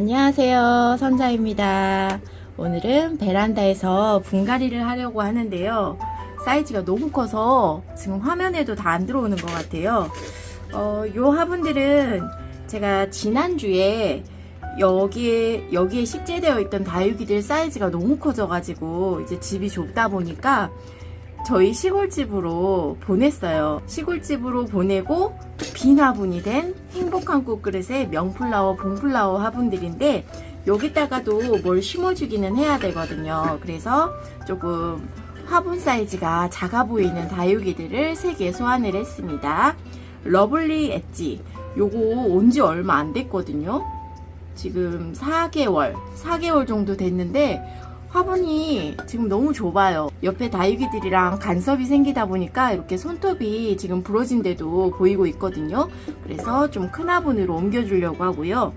안녕하세요. 선자입니다. 오늘은 베란다에서 분갈이를 하려고 하는데요. 사이즈가 너무 커서 지금 화면에도 다 안 들어오는 것 같아요. 어, 요 화분들은 제가 지난주에 여기에, 여기에 식재되어 있던 다육이들 사이즈가 너무 커져가지고 이제 집이 좁다 보니까 저희 시골집으로 보냈어요. 시골집으로 보내고 빈 화분이 된 행복한 꽃그릇의 명플라워, 봉플라워 화분들인데 여기다가도 뭘 심어주기는 해야 되거든요. 그래서 조금 화분 사이즈가 작아 보이는 다육이들을 3개 소환을 했습니다. 러블리 엣지 요거 온 지 얼마 안 됐거든요. 지금 4개월, 4개월 정도 됐는데 화분이 지금 너무 좁아요. 옆에 다육이들이랑 간섭이 생기다 보니까 이렇게 손톱이 지금 부러진 데도 보이고 있거든요. 그래서 좀 큰 화분으로 옮겨주려고 하고요.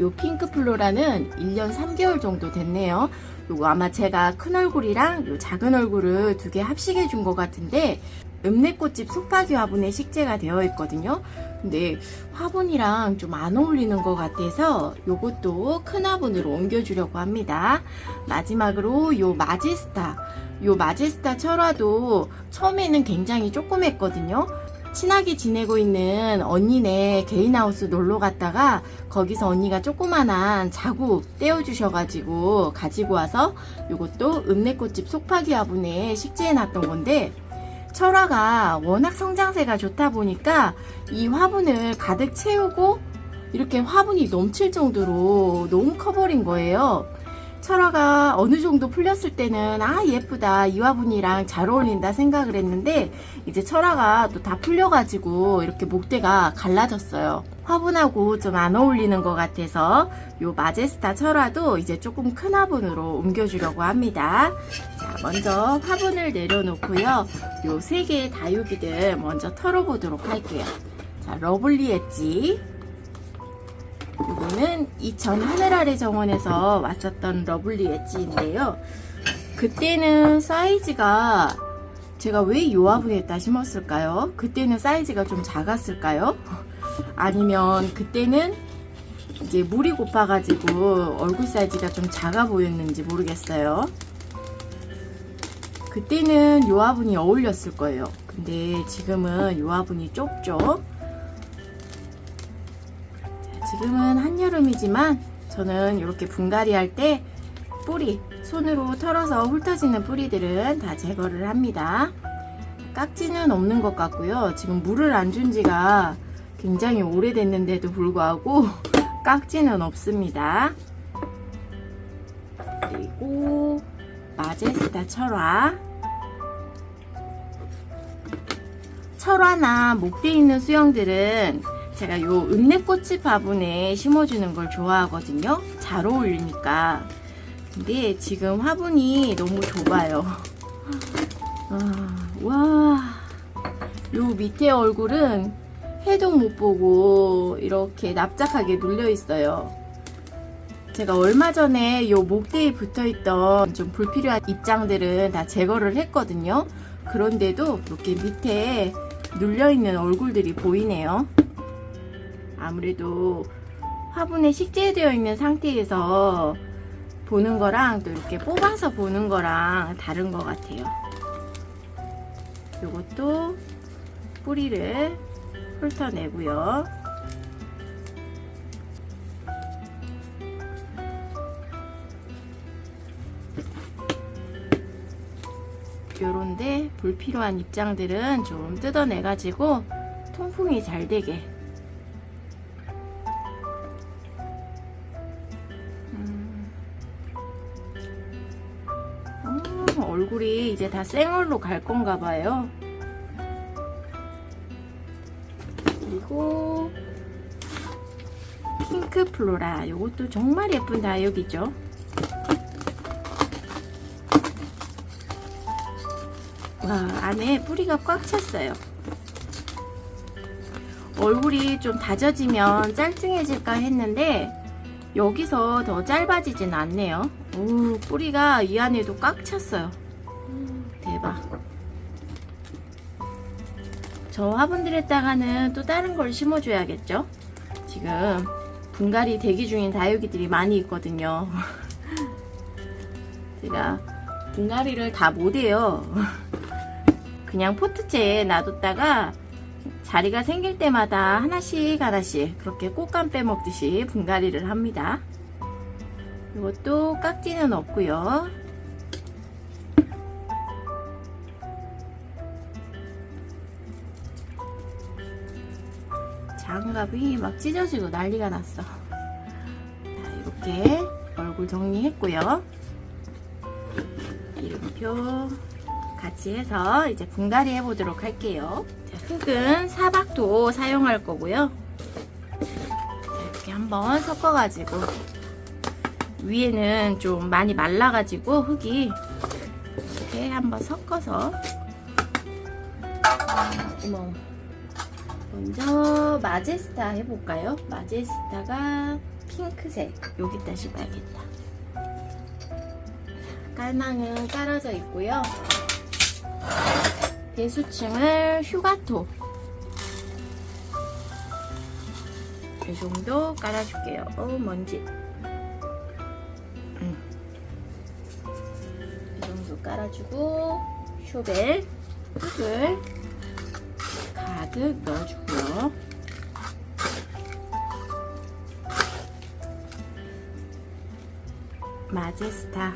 요 핑크 플로라는 1년 3개월 정도 됐네요. 요거 아마 제가 큰 얼굴이랑 요 작은 얼굴을 두 개 합식해 준 것 같은데 읍내꽃집 속파기 화분에 식재가 되어 있거든요. 근데 화분이랑 좀 안 어울리는 것 같아서 요것도 큰 화분으로 옮겨주려고 합니다. 마지막으로 요 마제스타. 요 마제스타 철화도 처음에는 굉장히 조그맸거든요. 친하게 지내고 있는 언니네 개인하우스 놀러 갔다가 거기서 언니가 조그만한 자구 떼어주셔가지고 가지고 와서 요것도 읍내꽃집 속파기 화분에 식재해 놨던 건데 철화가 워낙 성장세가 좋다 보니까 이 화분을 가득 채우고 이렇게 화분이 넘칠 정도로 너무 커버린 거예요. 철화가 어느 정도 풀렸을 때는 아 예쁘다 이 화분이랑 잘 어울린다 생각을 했는데 이제 철화가 또 다 풀려가지고 이렇게 목대가 갈라졌어요. 화분하고 좀 안 어울리는 것 같아서 요 마제스타 철화도 이제 조금 큰 화분으로 옮겨주려고 합니다. 자 먼저 화분을 내려놓고요. 요 세 개의 다육이들 먼저 털어보도록 할게요. 자 러블리 엣지 이거는 이전 하늘 아래 정원에서 왔었던 러블리 엣지인데요. 그때는 사이즈가 제가 왜이 화분에다 심었을까요? 그때는 사이즈가 좀 작았을까요? 아니면 그때는 이제 물이 고파가지고 얼굴 사이즈가 좀 작아 보였는지 모르겠어요. 그때는 요 화분이 어울렸을 거예요. 근데 지금은 요 화분이 좁죠. 지금은 한여름이지만 저는 이렇게 분갈이 할 때 뿌리 손으로 털어서 훑어지는 뿌리들은 다 제거를 합니다. 깍지는 없는 것 같고요. 지금 물을 안 준 지가 굉장히 오래됐는데도 불구하고 깍지는 없습니다. 그리고 마제스타 철화 철화나 목대 있는 수영들은 제가 요 읍내꽃집 화분에 심어주는 걸 좋아하거든요. 잘 어울리니까. 근데 지금 화분이 너무 좁아요. 아, 와. 요 밑에 얼굴은 해도 못 보고 이렇게 납작하게 눌려 있어요. 제가 얼마 전에 요 목대에 붙어 있던 좀 불필요한 입장들은 다 제거를 했거든요. 그런데도 이렇게 밑에 눌려 있는 얼굴들이 보이네요. 아무래도 화분에 식재되어 있는 상태에서 보는 거랑 또 이렇게 뽑아서 보는 거랑 다른 것 같아요. 이것도 뿌리를 훑어내고요. 요런데 불필요한 입장들은 좀 뜯어내가지고 통풍이 잘 되게 음, 얼굴이 이제 다 생얼로 갈 건가 봐요. 그리고 핑크 플로라. 이것도 정말 예쁜 다육이죠. 와, 안에 뿌리가 꽉 찼어요. 얼굴이 좀 다져지면 짤뚱해질까 했는데 여기서 더 짧아지진 않네요. 오, 뿌리가 이 안에도 꽉 찼어요. 음, 대박. 저 화분들에다가는 또 다른 걸 심어줘야겠죠? 지금 분갈이 대기 중인 다육이들이 많이 있거든요. 제가 분갈이를 다 못해요. 그냥 포트째에 놔뒀다가 자리가 생길 때마다 하나씩 하나씩 그렇게 꽃감 빼먹듯이 분갈이를 합니다. 이것도 깍지는 없고요. 장갑이 막 찢어지고 난리가 났어. 자, 이렇게 얼굴 정리했고요. 이름표 같이 해서 이제 분갈이 해보도록 할게요. 자, 흙은 사박도 사용할 거고요. 자, 이렇게 한번 섞어가지고 위에는 좀 많이 말라가지고 흙이 이렇게 한번 섞어서 어머 먼저 마제스타 해볼까요? 마제스타가 핑크색. 여기다 심어야겠다. 깔망은 깔아져 있고요. 배수층을 휴가토. 이 정도 깔아줄게요. 어 먼지. 음. 이 정도 깔아주고 쇼벨 흙을 가득 넣어주고 요. 마제스타.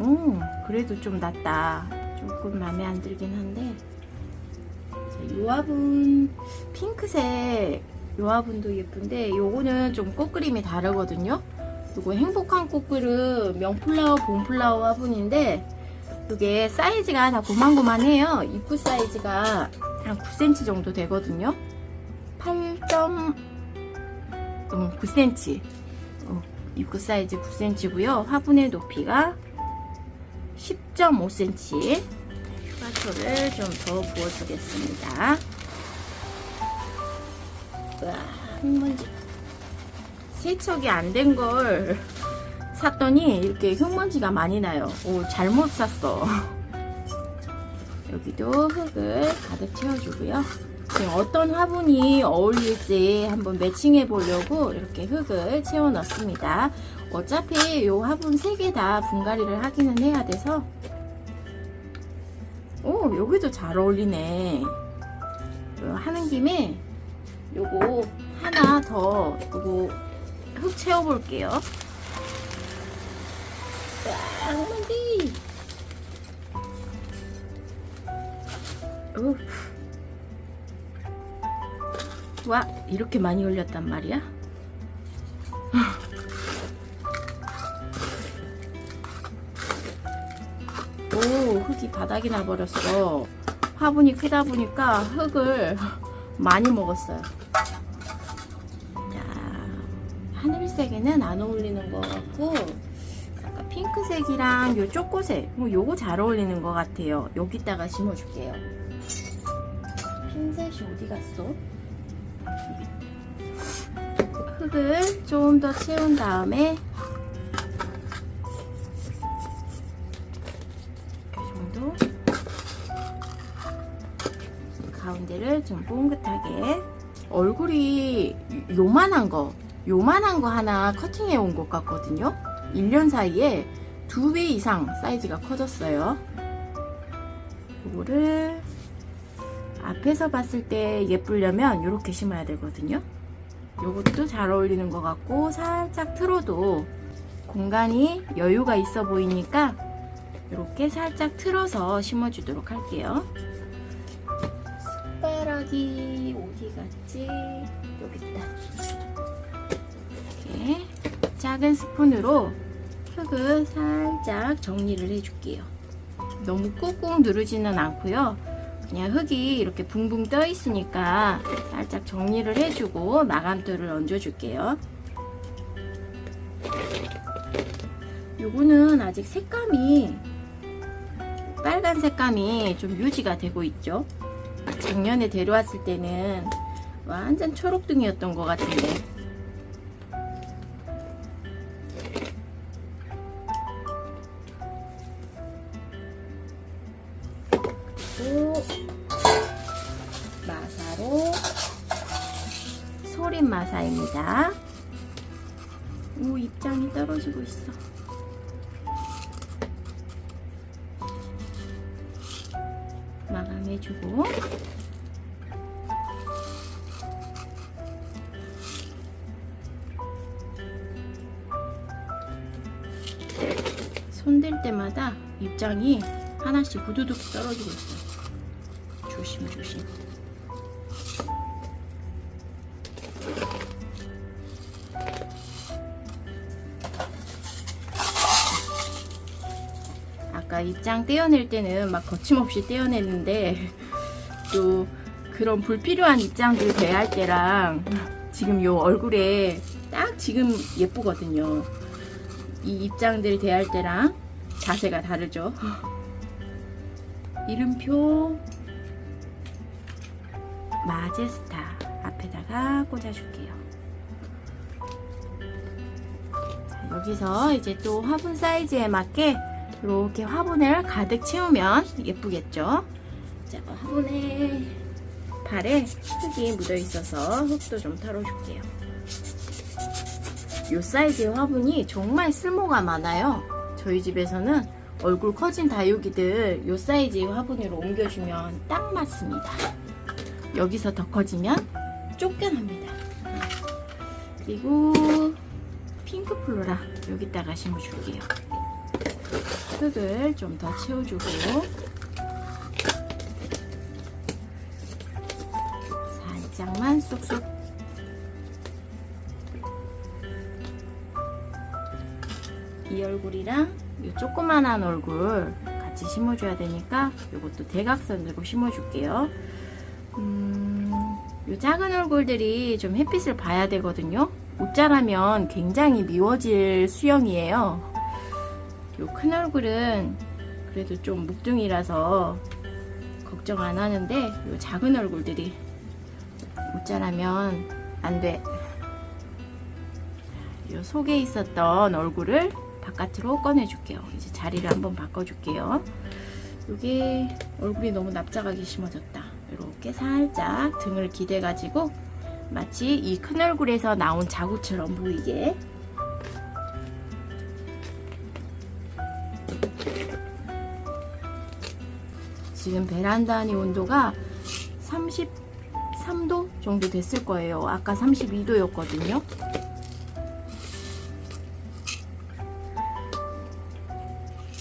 음, 그래도 좀 낫다. 조금 마음에 안 들긴 한데. 자, 요 화분 핑크색 요 화분도 예쁜데 요거는 좀 꽃그림이 다르거든요. 요거 행복한 꽃그름 명플라워 봄플라워 화분인데 이게 사이즈가 다 고만고만해요. 입구 사이즈가 한 9cm 정도 되거든요. 8.9cm. 어, 입구 사이즈 9cm고요. 화분의 높이가 10.5cm. 휴가초를 좀 더 부어주겠습니다. 와, 흙먼지. 세척이 안 된 걸 샀더니 이렇게 흙먼지가 많이 나요. 오, 잘못 샀어. 여기도 흙을 가득 채워주고요. 지금 어떤 화분이 어울릴지 한번 매칭해 보려고 이렇게 흙을 채워 넣습니다. 어차피 이 화분 3개 다 분갈이를 하기는 해야 돼서 오 여기도 잘 어울리네 하는 김에 요거 하나 더 요거 흙 채워 볼게요 흙먼지 우. 와 이렇게 많이 올렸단 말이야? 오 흙이 바닥이 나버렸어 화분이 크다 보니까 흙을 많이 먹었어요 자 하늘색에는 안 어울리는 것 같고 핑크색이랑 요 쪼꼬색. 뭐 요거 잘 어울리는 것 같아요. 여기다가 심어줄게요. 핀셋이 어디 갔어? 흙을 좀 더 채운 다음에 가운데를 좀 뽕긋하게. 얼굴이 요만한 거 요만한 거 하나 커팅해 온 것 같거든요 1년 사이에 두 배 이상 사이즈가 커졌어요. 이거를 앞에서 봤을 때 예쁘려면 이렇게 심어야 되거든요. 요것도 잘 어울리는 것 같고 살짝 틀어도 공간이 여유가 있어 보이니까 이렇게 살짝 틀어서 심어주도록 할게요. 숟가락이 어디 갔지? 여기 있다 작은 스푼으로 흙을 살짝 정리를 해줄게요 너무 꾹꾹 누르지는 않고요 그냥 흙이 이렇게 붕붕 떠 있으니까 살짝 정리를 해주고 마감돌을 얹어줄게요. 요거는 아직 색감이 빨간 색감이 좀 유지가 되고 있죠. 작년에 데려왔을 때는 완전 초록등이었던 것 같은데 베란다입니다. 오, 입장이 떨어지고 있어. 마감해주고. 손댈 때마다 입장이 하나씩 구두둑 떨어지고 있어. 조심, 조심. 아까 입장 떼어낼 때는 막 거침없이 떼어냈는데 또 그런 불필요한 입장들 대할 때랑 지금 요 얼굴에 딱 지금 예쁘거든요. 이 입장들 대할 때랑 자세가 다르죠. 이름표 마제스타 앞에다가 꽂아줄게요. 자, 여기서 이제 또 화분 사이즈에 맞게 이렇게 화분을 가득 채우면 예쁘겠죠? 자, 화분에 발에 흙이 묻어 있어서 흙도 좀 털어줄게요. 이 사이즈의 화분이 정말 쓸모가 많아요. 저희 집에서는 얼굴 커진 다육이들 이 사이즈의 화분으로 옮겨주면 딱 맞습니다. 여기서 더 커지면 쫓겨납니다. 그리고 핑크 플로라 여기다가 심어줄게요. 흙을 좀 더 채워주고 살짝만 쏙쏙 이 얼굴이랑 이 조그만한 얼굴 같이 심어줘야 되니까 이것도 대각선으로 심어줄게요. 음, 이 작은 얼굴들이 좀 햇빛을 봐야 되거든요. 옷자라면 굉장히 미워질 수영이에요. 이큰 얼굴은 그래도 좀 묵둥이라서 걱정 안 하는데 이 작은 얼굴들이 옷자라면 안 돼. 이 속에 있었던 얼굴을 바깥으로 꺼내줄게요. 이제 자리를 한번 바꿔줄게요. 이게 얼굴이 너무 납작하게 심어졌다. 이렇게 살짝 등을 기대가지고 마치 이 큰 얼굴에서 나온 자구처럼 보이게 지금 베란다 안의 온도가 33도 정도 됐을 거예요. 아까 32도였거든요.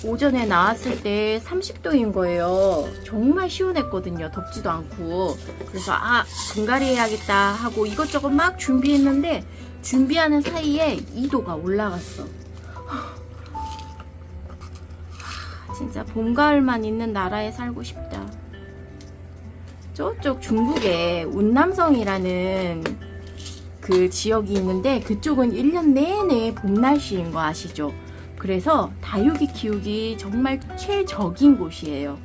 오전에 나왔을 때 30도인 거예요. 정말 시원했거든요. 덥지도 않고. 그래서 아, 분갈이 해야겠다 하고 이것저것 막 준비했는데 준비하는 사이에 2도가 올라갔어. 진짜 봄, 가을만 있는 나라에 살고 싶다. 저쪽 중국에 운남성이라는 그 지역이 있는데 그쪽은 1년 내내 봄 날씨인 거 아시죠? 그래서 다육이 키우기 정말 최적인 곳이에요.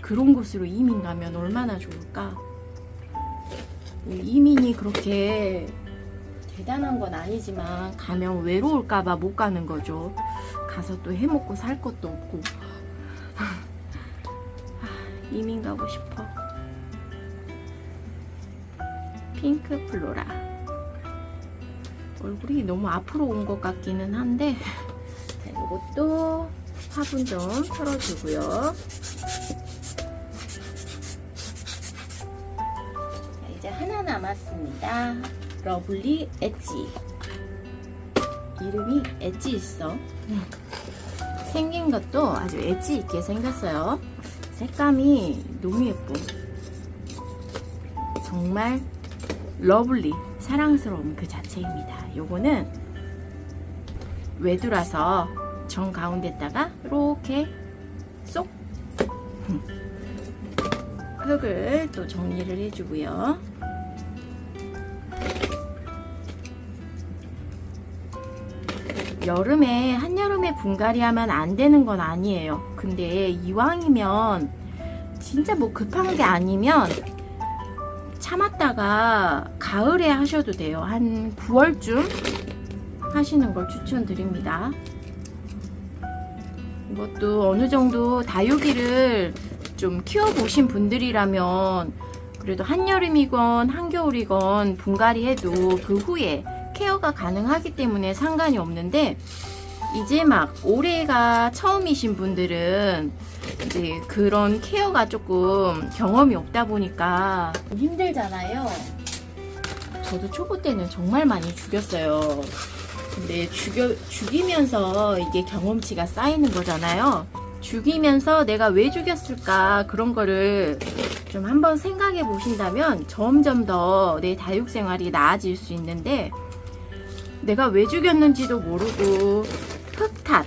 그런 곳으로 이민 가면 얼마나 좋을까? 이민이 그렇게 대단한 건 아니지만 가면 외로울까봐 못 가는 거죠. 가서 또 해먹고 살 것도 없고. 아, 이민 가고 싶어. 핑크 플로라. 얼굴이 너무 앞으로 온 것 같기는 한데 자, 이것도 화분 좀 털어주고요. 자, 이제 하나 남았습니다. 러블리 엣지. 이름이 엣지 있어. 생긴 것도 아주 엣지 있게 생겼어요. 색감이 너무 예뻐. 정말 러블리, 사랑스러운 그 자체입니다. 요거는 외두라서 정 가운데다가 이렇게 쏙 흙을 또 정리를 해주고요. 여름에 한여름에 분갈이 하면 안 되는 건 아니에요. 근데 이왕이면 진짜 뭐 급한 게 아니면 참았다가 가을에 하셔도 돼요. 한 9월쯤 하시는 걸 추천드립니다. 이것도 어느 정도 다육이를 좀 키워보신 분들이라면 그래도 한여름이건 한겨울이건 분갈이 해도 그 후에 케어가 가능하기 때문에 상관이 없는데 이제 막 올해가 처음이신 분들은 이제 그런 케어가 조금 경험이 없다 보니까 힘들잖아요. 저도 초보 때는 정말 많이 죽였어요. 근데 죽여, 죽이면서 이게 경험치가 쌓이는 거잖아요. 죽이면서 내가 왜 죽였을까 그런 거를 좀 한번 생각해 보신다면 점점 더 내 다육 생활이 나아질 수 있는데 내가 왜 죽였는지도 모르고 흙 탓,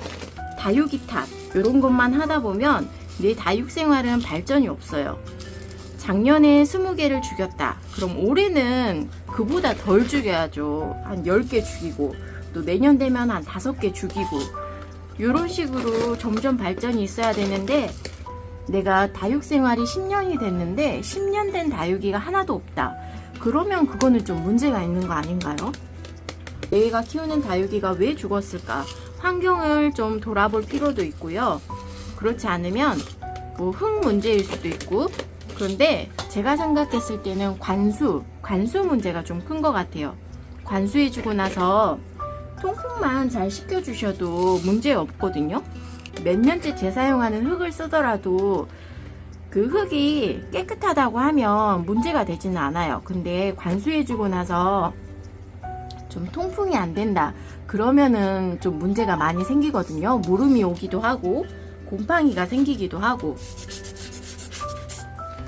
다육이 탓 이런 것만 하다 보면 내 다육 생활은 발전이 없어요. 작년에 20개를 죽였다. 그럼 올해는 그보다 덜 죽여야죠. 한 10개 죽이고 또 내년 되면 한 5개 죽이고 이런 식으로 점점 발전이 있어야 되는데 내가 다육 생활이 10년이 됐는데 10년 된 다육이가 하나도 없다. 그러면 그거는 좀 문제가 있는 거 아닌가요? 내가 키우는 다육이가 왜 죽었을까? 환경을 좀 돌아볼 필요도 있고요. 그렇지 않으면 뭐 흙 문제일 수도 있고 그런데 제가 생각했을 때는 관수, 관수 문제가 좀 큰 것 같아요. 관수해주고 나서 통풍만 잘 시켜주셔도 문제 없거든요. 몇 년째 재사용하는 흙을 쓰더라도 그 흙이 깨끗하다고 하면 문제가 되지는 않아요. 근데 관수해주고 나서 좀 통풍이 안 된다. 그러면은 좀 문제가 많이 생기거든요. 무름이 오기도 하고, 곰팡이가 생기기도 하고.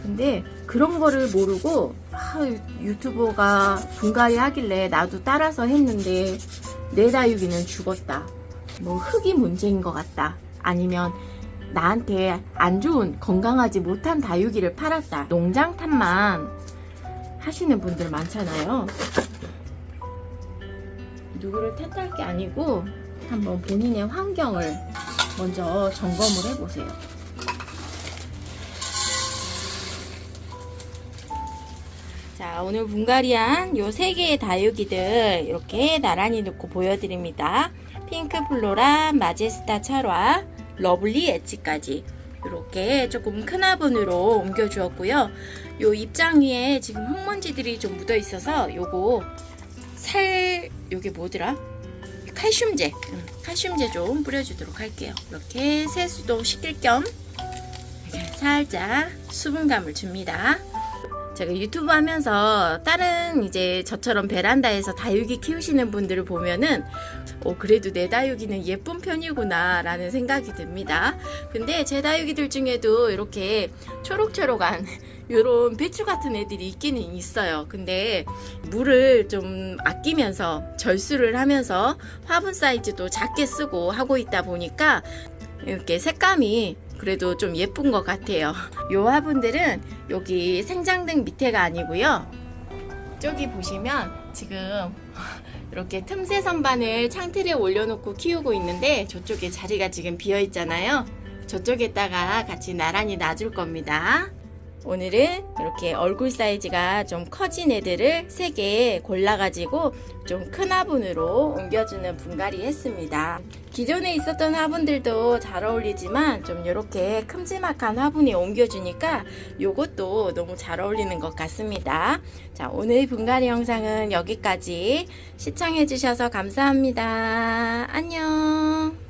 근데 그런 거를 모르고, 아, 유튜버가 분갈이 하길래 나도 따라서 했는데, 내 다육이는 죽었다. 뭐 흙이 문제인 것 같다. 아니면 나한테 안 좋은 건강하지 못한 다육이를 팔았다. 농장 탓만 하시는 분들 많잖아요. 누구를 탓할 게 아니고 한번 본인의 환경을 먼저 점검을 해보세요. 자, 오늘 분갈이한 요 세 개의 다육이들 이렇게 나란히 놓고 보여드립니다. 핑크 플로라, 마제스타 철화, 러블리 엣지까지 이렇게 조금 큰 화분으로 옮겨 주었고요. 요 입장 위에 지금 흙먼지들이 좀 묻어 있어서 요거 살 요게 뭐더라? 칼슘제, 응, 칼슘제 좀 뿌려주도록 할게요. 이렇게 세수도 시킬 겸 살짝 수분감을 줍니다. 제가 유튜브 하면서 다른 이제 저처럼 베란다에서 다육이 키우시는 분들을 보면은 어, 그래도 내 다육이는 예쁜 편이구나 라는 생각이 듭니다. 근데 제 다육이들 중에도 이렇게 초록초록한 요런 배추 같은 애들이 있기는 있어요. 근데 물을 좀 아끼면서 절수를 하면서 화분 사이즈도 작게 쓰고 하고 있다 보니까 이렇게 색감이 그래도 좀 예쁜 것 같아요. 요 화분들은 여기 생장등 밑에가 아니고요. 저기 보시면 지금 이렇게 틈새 선반을 창틀에 올려놓고 키우고 있는데 저쪽에 자리가 지금 비어 있잖아요. 저쪽에다가 같이 나란히 놔줄 겁니다. 오늘은 이렇게 얼굴 사이즈가 좀 커진 애들을 3개 골라가지고 좀 큰 화분으로 옮겨주는 분갈이 했습니다. 기존에 있었던 화분들도 잘 어울리지만 좀 이렇게 큼지막한 화분에 옮겨주니까 이것도 너무 잘 어울리는 것 같습니다. 자, 오늘 분갈이 영상은 여기까지 시청해주셔서 감사합니다. 안녕.